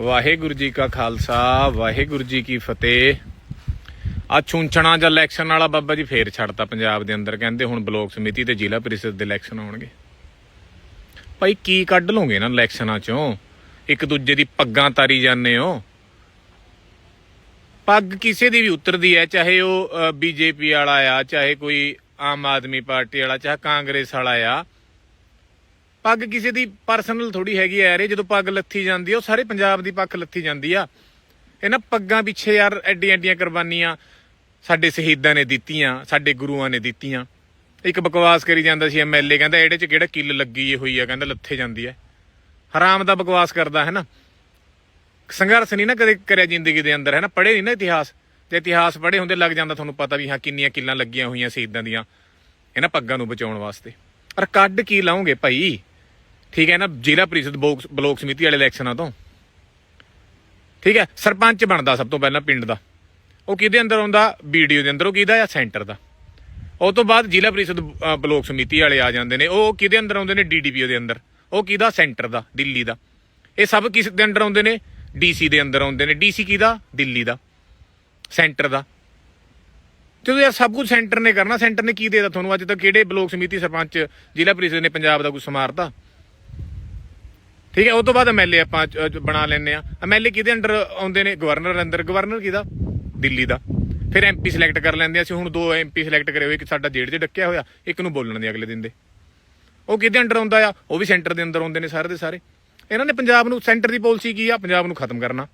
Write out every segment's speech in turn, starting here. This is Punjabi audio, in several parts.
ਵਾਹਿਗੁਰੂ ਜੀ ਕਾ ਖਾਲਸਾ, ਵਾਹਿਗੁਰੂ ਜੀ ਕੀ ਫਤਿਹ। ਆ ਚੁੰਚਣਾ ਜਾਂ ਇਲੈਕਸ਼ਨ ਵਾਲਾ ਬਾਬਾ ਜੀ ਫੇਰ ਛੱਡਤਾ ਪੰਜਾਬ ਦੇ ਅੰਦਰ, ਕਹਿੰਦੇ ਹੁਣ ਬਲਾਕ ਸਮਿਤੀ ਤੇ ਜ਼ਿਲ੍ਹਾ ਪ੍ਰੀਸ਼ਦ ਦੇ ਇਲੈਕਸ਼ਨ ਆਉਣਗੇ। ਭਾਈ ਕੀ ਕੱਢ ਲੋਗੇ ਨਾ ਇਲੈਕਸ਼ਨਾਂ ਚੋਂ? ਇੱਕ ਦੂਜੇ ਦੀ ਪੱਗਾਂ ਤਾਰੀ ਜਾਂਦੇ ਹੋ। ਪੱਗ ਕਿਸੇ ਦੀ ਵੀ ਉਤਰਦੀ ਹੈ, ਚਾਹੇ ਉਹ ਬੀਜੇਪੀ ਵਾਲਾ ਆ, ਚਾਹੇ ਕੋਈ ਆਮ ਆਦਮੀ ਪਾਰਟੀ ਵਾਲਾ, ਚਾਹੇ ਕਾਂਗਰਸ ਵਾਲਾ ਆ। ਪੱਗ ਕਿਸੇ ਦੀ ਪਰਸਨਲ ਥੋੜੀ ਹੈਗੀ ਐ ਯਾਰ, ਇਹ ਜਦੋਂ ਪੱਗ ਲੱਥੀ ਜਾਂਦੀ ਆ, ਉਹ ਸਾਰੇ ਪੰਜਾਬ ਦੀ ਪੱਗ ਲੱਥੀ ਜਾਂਦੀ ਆ। ਇਹਨਾਂ ਪੱਗਾਂ ਪਿੱਛੇ ਯਾਰ ਐਡੀਆਂ ਐਡੀਆਂ ਕੁਰਬਾਨੀਆਂ ਸਾਡੇ ਸ਼ਹੀਦਾਂ ਨੇ ਦਿੱਤੀਆਂ, ਸਾਡੇ ਗੁਰੂਆਂ ਨੇ ਦਿੱਤੀਆਂ। ਇੱਕ ਬਕਵਾਸ ਕਰੀ ਜਾਂਦਾ ਸੀ ਐਮਐਲਏ ਕਹਿੰਦਾ ਇਹਦੇ ਚ ਕਿਹੜਾ ਕਿੱਲ ਲੱਗੀ ਹੋਈ ਆ, ਕਹਿੰਦਾ ਲੱਥੇ ਜਾਂਦੀ ਐ ਹਰਾਮ ਦਾ ਬਕਵਾਸ ਕਰਦਾ ਹੈ ਨਾ। ਸੰਘਰਸ਼ ਨਹੀਂ ਨਾ ਕਦੇ ਕਰਿਆ ਜ਼ਿੰਦਗੀ ਦੇ ਅੰਦਰ, ਹੈ ਨਾ। ਪੜ੍ਹੇ ਨਹੀਂ ਨਾ ਇਤਿਹਾਸ। ਜੇ ਇਤਿਹਾਸ ਪੜ੍ਹੇ ਹੁੰਦੇ ਲੱਗ ਜਾਂਦਾ ਤੁਹਾਨੂੰ ਪਤਾ ਵੀ ਹਾਂ ਕਿੰਨੀਆਂ ਕਿੱਲਾਂ ਲੱਗੀਆਂ ਹੋਈਆਂ ਸ਼ਹੀਦਾਂ ਦੀਆਂ। ਇਹਨਾਂ ਪੱਗਾਂ ਨੂੰ ਬਚਾਉਣ ਵਾਸਤੇ। ਪਰ ਕੱਢ ਕੀ ਲਾਉਂਗੇ ਭਾਈ? ਠੀਕ ਹੈ ਨਾ, ਜ਼ਿਲ੍ਹਾ ਪ੍ਰੀਸ਼ਦ ਬੋਕ- ਬਲਾਕ ਸਮਿਤੀ ਵਾਲੇ ਇਲੈਕਸ਼ਨਾਂ ਤੋਂ। ਠੀਕ ਹੈ, ਸਰਪੰਚ ਬਣਦਾ ਸਭ ਤੋਂ ਪਹਿਲਾਂ ਪਿੰਡ ਦਾ। ਉਹ ਕਿਹਦੇ ਅੰਦਰ ਆਉਂਦਾ? ਵੀਡੀਓ ਦੇ ਅੰਦਰ, ਉਹ ਕਿਹਦਾ ਆ ਸੈਂਟਰ ਦਾ। ਉਹ ਤੋਂ ਬਾਅਦ ਜ਼ਿਲ੍ਹਾ ਪ੍ਰੀਸ਼ਦ ਬਲੋਕ ਸਮਿਤੀ ਵਾਲੇ ਆ ਜਾਂਦੇ ਨੇ। ਉਹ ਕਿਹਦੇ ਅੰਦਰ ਆਉਂਦੇ ਨੇ? ਡੀਡੀਪੀਓ ਦੇ ਅੰਦਰ। ਉਹ ਕਿਹਦਾ? ਸੈਂਟਰ ਦਾ, ਦਿੱਲੀ ਦਾ। ਇਹ ਸਭ ਕਿਸ ਦੇ ਅੰਦਰ ਆਉਂਦੇ ਨੇ? ਡੀਸੀ ਦੇ ਅੰਦਰ ਆਉਂਦੇ ਨੇ। ਡੀਸੀ ਕਿਹਦਾ? ਦਿੱਲੀ ਦਾ। ਸੈਂਟਰ ਦਾ। ਜਦੋਂ ਯਾਰ ਸਭ ਕੁਝ ਸੈਂਟਰ ਨੇ ਕਰਨਾ। ਸੈਂਟਰ ਨੇ ਕੀ ਦੇਦਾ ਤੁਹਾਨੂੰ? ਅੱਜ ਤੱਕ ਕਿਹੜੇ ਬਲੋਕ ਸਮਿਤੀ ਸਰਪੰਚ ਜ਼ਿਲ੍ਹਾ ਪ੍ਰੀਸ਼ਦ ਨੇ ਪੰਜਾਬ ਦਾ ਕੁਝ ਸਮਾਰਤਾ? ਠੀਕ ਹੈ ਉਸ ਤੋਂ ਬਾਅਦ ਐਮਐਲਏ ਆਪਾਂ ਚ- ਚ ਬਣਾ ਲੈਂਦੇ ਆ ਐਮਐਲਏ ਕਿਹਦੇ ਅੰਡਰ ਆਉਂਦੇ ਨੇ? ਗਵਰਨਰ ਅੰਦਰ। ਗਵਰਨਰ ਕਿਹਦਾ? ਦਿੱਲੀ ਦਾ। ਫਿਰ ਐਮਪੀ ਸਿਲੈਕਟ ਕਰ ਲੈਂਦੇ ਆ ਅਸੀਂ। ਹੁਣ ਦੋ ਐਮਪੀ ਸਿਲੈਕਟ ਕਰੇ ਹੋਏ, ਇੱਕ ਸਾਡਾ ਜੇਲ੍ਹ 'ਚ ਡੱਕਿਆ ਹੋਇਆ, ਇੱਕ ਨੂੰ ਬੋਲਣ ਦੇ ਅਗਲੇ ਦਿਨ ਦੇ। ਉਹ ਕਿਹਦੇ ਅੰਡਰ ਆਉਂਦਾ ਆ? ਉਹ ਵੀ ਸੈਂਟਰ ਦੇ ਅੰਦਰ ਆਉਂਦੇ ਨੇ ਸਾਰੇ ਦੇ ਸਾਰੇ। ਇਹਨਾਂ ਨੇ ਪੰਜਾਬ ਨੂੰ, ਸੈਂਟਰ ਦੀ ਪਾਲਿਸੀ ਕੀ ਆ? ਪੰਜਾਬ ਨੂੰ ਖਤਮ ਕਰਨਾ।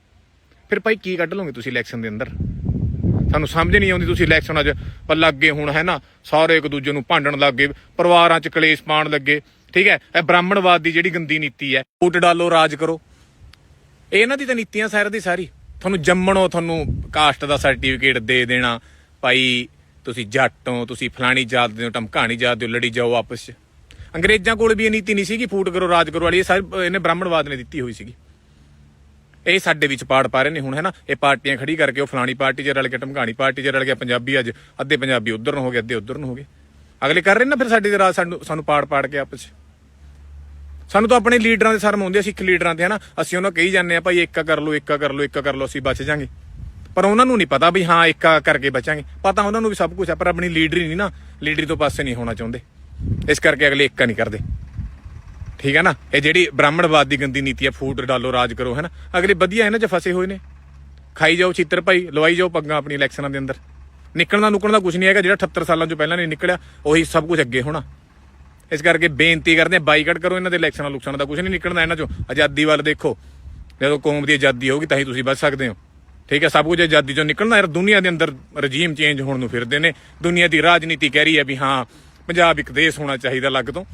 ਫਿਰ ਭਾਈ ਕੀ ਕੱਢ ਲਓਗੇ ਤੁਸੀਂ ਇਲੈਕਸ਼ਨ ਦੇ ਅੰਦਰ? ਸਾਨੂੰ ਸਮਝ ਨਹੀਂ ਆਉਂਦੀ ਤੁਸੀਂ ਇਲੈਕਸ਼ਨ ਅੱਜ ਪਰ ਲੱਗੇ ਹੁਣ, ਹੈ ਨਾ? ਸਾਰੇ ਇੱਕ ਦੂਜੇ ਨੂੰ ਭਾਂਡਣ ਲੱਗੇ ਪਰਿਵਾਰਾਂ 'ਚ ਕਲੇਸ਼ ਪਾਉਣ ਲੱਗੇ। ਠੀਕ ਹੈ? ਇਹ ਬ੍ਰਾਹਮਣਵਾਦ ਦੀ ਜਿਹੜੀ ਗੰਦੀ ਨੀਤੀ ਹੈ, ਵੋਟ ਡਾਲੋ, ਰਾਜ ਕਰੋ। ਇਹਨਾਂ ਦੀ ਤਾਂ ਨੀਤੀਆਂ ਸਾਰ ਦੀ ਸਾਰੀ। ਤੁਹਾਨੂੰ ਜੰਮਣੋ, ਤੁਹਾਨੂੰ ਕਾਸਟ ਦਾ ਸਰਟੀਫਿਕੇਟ ਦੇ ਦੇਣਾ। ਭਾਈ, ਤੁਸੀਂ ਜੱਟ ਹੋ, ਤੁਸੀਂ ਫਲਾਣੀ ਜਾਤ ਦੇ ਹੋ ਟਮਕਾਣੀ ਜਾਤ ਦੇ ਹੋ, ਲੜੀ ਜਾਓ ਆਪਸ 'ਚ। ਅੰਗਰੇਜ਼ਾਂ ਕੋਲ ਵੀ ਇਹ ਨੀਤੀ ਨਹੀਂ ਸੀਗੀ, ਫੂਟ ਕਰੋ, ਰਾਜ ਕਰੋ ਵਾਲੀ। ਇਹ ਸਾਰੀ, ਇਹਨੇ ਬ੍ਰਾਹਮਣਵਾਦ ਨੇ ਦਿੱਤੀ ਹੋਈ ਸੀਗੀ। ਇਹ ਸਾਡੇ ਵਿੱਚ ਪਾੜ ਪਾ ਰਹੇ ਨੇ ਹੁਣ, ਹੈ ਨਾ? ਇਹ ਪਾਰਟੀਆਂ ਖੜੀ ਕਰਕੇ ਉਹ ਫਲਾਣੀ ਪਾਰਟੀ 'ਚ ਰਲ ਕੇ ਟਮਕਾਣੀ ਪਾਰਟੀ 'ਚ ਰਲ ਗਿਆ ਪੰਜਾਬੀ ਅੱਜ ਅੱਧੇ ਪੰਜਾਬੀ ਉਧਰ ਨੂੰ ਹੋ ਗਏ, ਅੱਧੇ ਉਧਰ ਨੂੰ ਹੋ ਗਏ। ਅਗਲੇ ਕਰ ਰਹੇ ਨਾ ਫਿਰ ਸਾਡੇ ਦੇ ਰਾਜ ਸਾਨੂੰ ਸਾਨੂੰ ਪਾੜ ਪਾੜ ਕੇ ਆਪਸ 'ਚ। ਸਾਨੂੰ ਤਾਂ ਆਪਣੇ ਲੀਡਰਾਂ ਦੇ ਸ਼ਰਮ ਆਉਂਦੀ ਆ ਸਿੱਖ ਲੀਡਰਾਂ ਤੇ ਹਨਾ ਅਸੀਂ ਉਹਨਾਂ ਕਹੀ ਜਾਂਦੇ ਆ, ਭਾਈ ਏਕਾ ਕਰ ਲਓ ਏਕਾ ਕਰ ਲਓ ਏਕਾ ਕਰ ਲਓ, ਅਸੀਂ ਬਚ ਜਾਾਂਗੇ। ਪਰ ਉਹਨਾਂ ਨੂੰ ਨਹੀਂ ਪਤਾ ਵੀ ਹਾਂ ਏਕਾ ਕਰਕੇ ਬਚਾਂਗੇ। ਪਤਾ ਉਹਨਾਂ ਨੂੰ ਵੀ ਸਭ ਕੁਝ ਆ, ਪਰ ਆਪਣੀ ਲੀਡਰੀ ਨਹੀਂ ਨਾ, ਲੀਡਰੀ ਤੋਂ ਪਾਸੇ ਨਹੀਂ ਹੋਣਾ ਚਾਹੁੰਦੇ। ਇਸ ਕਰਕੇ ਅਗਲੇ ਇੱਕਾ ਨਹੀਂ ਕਰਦੇ। ਠੀਕ ਹੈ ਨਾ? ਇਹ ਜਿਹੜੀ ਬ੍ਰਾਹਮਣਵਾਦ ਦੀ ਗੰਦੀ ਨੀਤੀ ਹੈ ਫੂਡ ਡਾਲੋ, ਰਾਜ ਕਰੋ, ਹੈ ਨਾ? ਅਗਲੇ ਵਧੀਆ ਇਹਨਾਂ 'ਚ ਫਸੇ ਹੋਏ ਨੇ। ਖਾਈ ਜਾਓ ਚਿੱਤਰ ਭਾਈ, ਲਵਾਈ ਜਾਓ ਪੱਗਾਂ ਆਪਣੀ ਇਲੈਕਸ਼ਨਾਂ ਦੇ ਅੰਦਰ। ਨਿਕਲਣਾ ਨੁਕਲਣਾ ਕੁਝ ਨਹੀਂ ਹੈਗਾ, ਜਿਹੜਾ 78 ਸਾਲਾਂ ਚੋਂ ਪਹਿਲਾਂ ਨਹੀਂ ਨਿਕਲਿਆ, ਉਹੀ ਸਭ ਕੁਝ ਅੱਗੇ ਹੋਣਾ। ਇਸ ਕਰਕੇ ਬੇਨਤੀ ਕਰਦੇ ਬਾਈਕਾਟ ਕਰੋ ਇਹਨਾਂ ਦੇ ਇਲੈਕਸ਼ਨਾਂ ਲੁਕਸ਼ਨਾਂ ਦਾ ਕੁਝ ਨਹੀਂ ਨਿਕਲਣਾ ਇਹਨਾਂ ਚੋਂ। ਆਜ਼ਾਦੀ ਵੱਲ ਦੇਖੋ। ਜਦੋਂ ਕੌਮ ਦੀ ਆਜ਼ਾਦੀ ਹੋਊਗੀ, ਤਾਂ ਹੀ ਤੁਸੀਂ ਬਚ ਸਕਦੇ ਹੋ। ਠੀਕ ਹੈ, ਸਭ ਕੁਝ ਆਜ਼ਾਦੀ ਚੋਂ ਨਿਕਲਣਾ, ਯਾਰ ਦੁਨੀਆ ਦੇ ਅੰਦਰ ਰਜੀਮ ਚੇਂਜ ਹੋਣ ਨੂੰ ਫਿਰਦੇ ਨੇ। ਦੁਨੀਆ ਦੀ ਰਾਜਨੀਤੀ ਕਹਿ ਰਹੀ ਹੈ ਵੀ ਹਾਂ, ਪੰਜਾਬ ਇੱਕ ਦੇਸ਼ ਹੋਣਾ ਚਾਹੀਦਾ ਅਲੱਗ ਤੋਂ।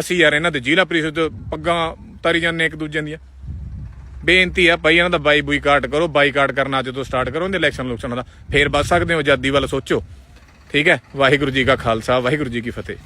ਅਸੀਂ ਯਾਰ ਇਹਨਾਂ ਦੇ ਜ਼ਿਲ੍ਹਾ ਪ੍ਰੀਸ਼ਦ ਪੱਗਾਂ ਤਾਰੀ ਜਾਂਦੇ ਇੱਕ ਦੂਜੇ ਦੀਆਂ। ਬੇਨਤੀ ਆ ਭਾਈ, ਇਹਨਾਂ ਦਾ ਬਾਈ ਬੁਈਕਾਟ ਕਰੋ, ਬਾਈਕਾਟ ਕਰਨਾ ਅੱਜ ਤੋਂ ਸਟਾਰਟ ਕਰੋ, ਇਹਦੇ ਇਲੈਕਸ਼ਨ ਲੁਕਸ਼ਨਾਂ ਦਾ। ਫੇਰ ਬਚ ਸਕਦੇ ਹੋ, ਆਜ਼ਾਦੀ ਵੱਲ ਸੋਚੋ। ਠੀਕ ਹੈ, ਵਾਹਿਗੁਰੂ ਜੀ ਕਾ ਖਾਲਸਾ, ਵਾਹਿਗੁਰੂ ਜੀ ਕੀ ਫਤਿਹ।